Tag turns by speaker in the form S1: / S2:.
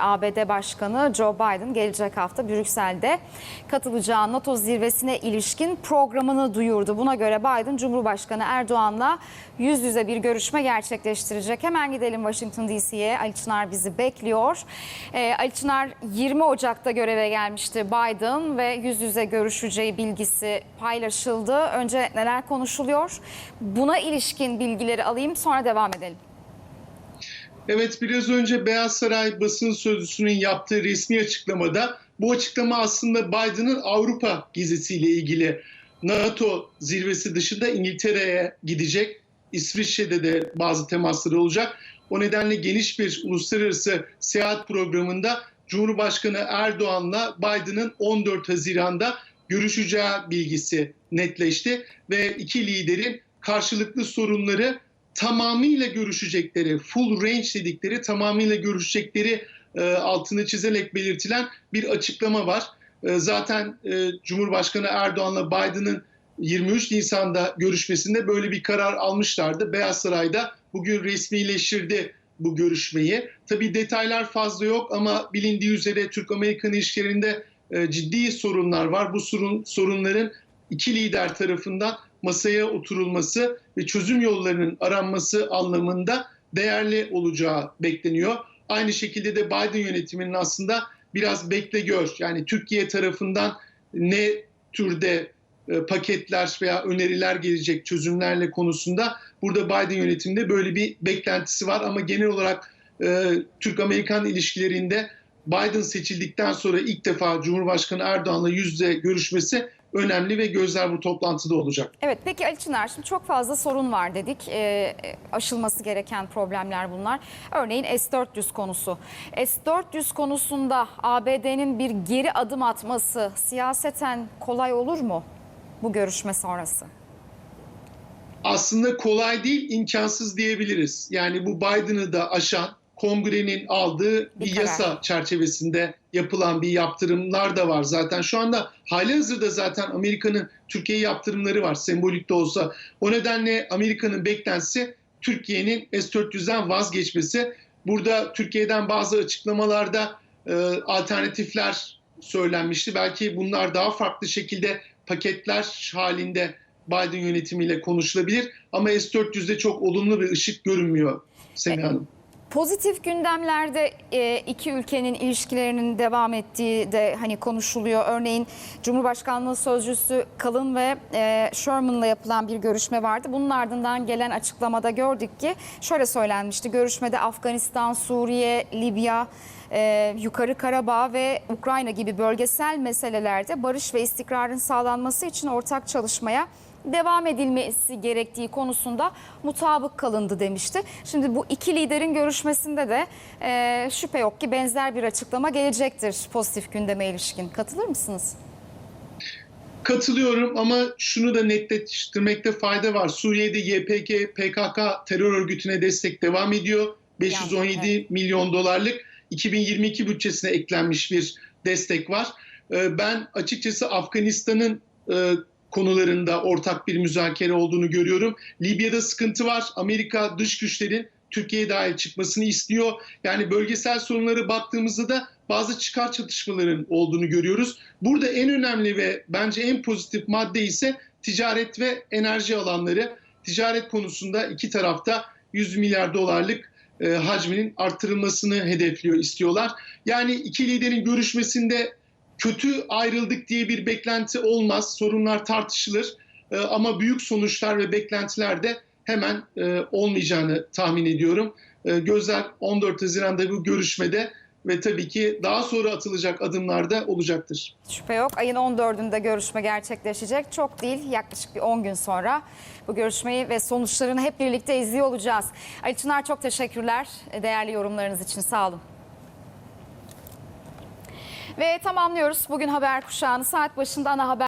S1: ABD Başkanı Joe Biden gelecek hafta Brüksel'de katılacağı NATO zirvesine ilişkin programını duyurdu. Buna göre Biden Cumhurbaşkanı Erdoğan'la yüz yüze bir görüşme gerçekleştirecek. Hemen gidelim Washington DC'ye. Ali Çınar bizi bekliyor. Ee, Ali Çınar 20 Ocak'ta göreve gelmişti Biden ve yüz yüze görüşeceği bilgisi paylaşıldı. Önce neler konuşuluyor? Buna ilişkin bilgileri alayım sonra devam edelim.
S2: Evet biraz önce Beyaz Saray basın sözcüsünün yaptığı resmi açıklamada bu açıklama aslında Biden'ın Avrupa gezisiyle ilgili NATO zirvesi dışında İngiltere'ye gidecek. İsviçre'de de bazı temasları olacak. O nedenle geniş bir uluslararası seyahat programında Cumhurbaşkanı Erdoğan'la Biden'ın 14 Haziran'da görüşeceği bilgisi netleşti ve iki liderin karşılıklı sorunları tamamıyla görüşecekleri, full range dedikleri tamamıyla görüşecekleri e, altını çizerek belirtilen bir açıklama var. E, zaten e, Cumhurbaşkanı Erdoğan'la Biden'ın 23 Nisan'da görüşmesinde böyle bir karar almışlardı. Beyaz Saray'da bugün resmileştirdi bu görüşmeyi. Tabii detaylar fazla yok ama bilindiği üzere Türk-Amerikan ilişkilerinde e, ciddi sorunlar var. Bu sorun, sorunların iki lider tarafından masaya oturulması ve çözüm yollarının aranması anlamında değerli olacağı bekleniyor. Aynı şekilde de Biden yönetiminin aslında biraz bekle gör yani Türkiye tarafından ne türde e, paketler veya öneriler gelecek çözümlerle konusunda burada Biden yönetiminde böyle bir beklentisi var ama genel olarak e, Türk-Amerikan ilişkilerinde Biden seçildikten sonra ilk defa Cumhurbaşkanı Erdoğan'la yüz görüşmesi önemli ve gözler bu toplantıda olacak.
S1: Evet peki Ali Çınar şimdi çok fazla sorun var dedik. Ee, aşılması gereken problemler bunlar. Örneğin S-400 konusu. S-400 konusunda ABD'nin bir geri adım atması siyaseten kolay olur mu bu görüşme sonrası?
S2: Aslında kolay değil, imkansız diyebiliriz. Yani bu Biden'ı da aşan, kongrenin aldığı bir,
S1: Bir karar.
S2: yasa çerçevesinde yapılan bir yaptırımlar da var zaten. Şu anda hali hazırda zaten Amerika'nın Türkiye'ye yaptırımları var sembolik de olsa. O nedenle Amerika'nın beklentisi Türkiye'nin S-400'den vazgeçmesi. Burada Türkiye'den bazı açıklamalarda e, alternatifler söylenmişti. Belki bunlar daha farklı şekilde paketler halinde Biden yönetimiyle konuşulabilir. Ama S-400'de çok olumlu bir ışık görünmüyor Semih Hanım.
S1: Pozitif gündemlerde e, iki ülkenin ilişkilerinin devam ettiği de hani konuşuluyor. Örneğin Cumhurbaşkanlığı Sözcüsü Kalın ve e, Sherman'la yapılan bir görüşme vardı. Bunun ardından gelen açıklamada gördük ki şöyle söylenmişti. Görüşmede Afganistan, Suriye, Libya, e, Yukarı Karabağ ve Ukrayna gibi bölgesel meselelerde barış ve istikrarın sağlanması için ortak çalışmaya devam edilmesi gerektiği konusunda mutabık kalındı demişti. Şimdi bu iki liderin görüşmesinde de e, şüphe yok ki benzer bir açıklama gelecektir pozitif gündeme ilişkin. Katılır mısınız?
S2: Katılıyorum ama şunu da netleştirmekte fayda var. Suriye'de YPG, PKK terör örgütüne destek devam ediyor. 517
S1: Yani,
S2: milyon dolarlık 2022 bütçesine eklenmiş bir destek var. Ee, Ben açıkçası Afganistan'ın e, konularında ortak bir müzakere olduğunu görüyorum. Libya'da sıkıntı var. Amerika dış güçlerin Türkiye'ye dahil çıkmasını istiyor. Yani bölgesel sorunlara baktığımızda da bazı çıkar çatışmaların olduğunu görüyoruz. Burada en önemli ve bence en pozitif madde ise ticaret ve enerji alanları. Ticaret konusunda iki tarafta 100 milyar dolarlık e, hacminin arttırılmasını hedefliyor, istiyorlar. Yani iki liderin görüşmesinde kötü ayrıldık diye bir beklenti olmaz. Sorunlar tartışılır E, ama büyük sonuçlar ve beklentiler de hemen e, olmayacağını tahmin ediyorum. E, gözler 14 Haziran'da bu görüşmede ve tabii ki daha sonra atılacak adımlarda olacaktır.
S1: Şüphe yok. Ayın 14'ünde görüşme gerçekleşecek. Çok değil yaklaşık bir 10 gün sonra bu görüşmeyi ve sonuçlarını hep birlikte izliyor olacağız. Ali Çınar çok teşekkürler değerli yorumlarınız için. Sağ olun. Ve tamamlıyoruz bugün haber kuşağını. Saat başında ana haber